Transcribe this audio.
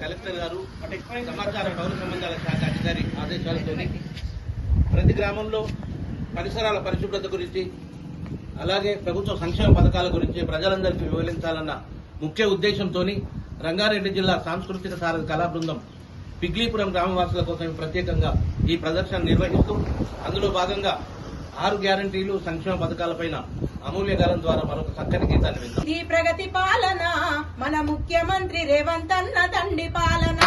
Collector గారు సమాచార పౌర సంబంధాల శాఖ అధికారి ఆదేశాలతో ప్రతి గ్రామంలో పరిసరాల పరిశుభ్రత గురించి అలాగే ప్రభుత్వ సంక్షేమ పథకాల గురించి ప్రజలందరికీ వివరించాలన్న ముఖ్య ఉద్దేశంతో రంగారెడ్డి జిల్లా సాంస్కృతిక సారథి కళా బృందం పిగ్లీపురం గ్రామవాసుల కోసం ప్రత్యేకంగా ఈ ప్రదర్శన నిర్వహిస్తూ అందులో భాగంగా ఆరు గ్యారంటీలు సంక్షేమ పథకాలపైన అమూల్య గాలం ద్వారా మనకు చక్కని గీతాన్ని విందాం. ఈ ప్రగతి పాలన మన ముఖ్యమంత్రి రేవంత్ అన్న తండ్రి పాలన.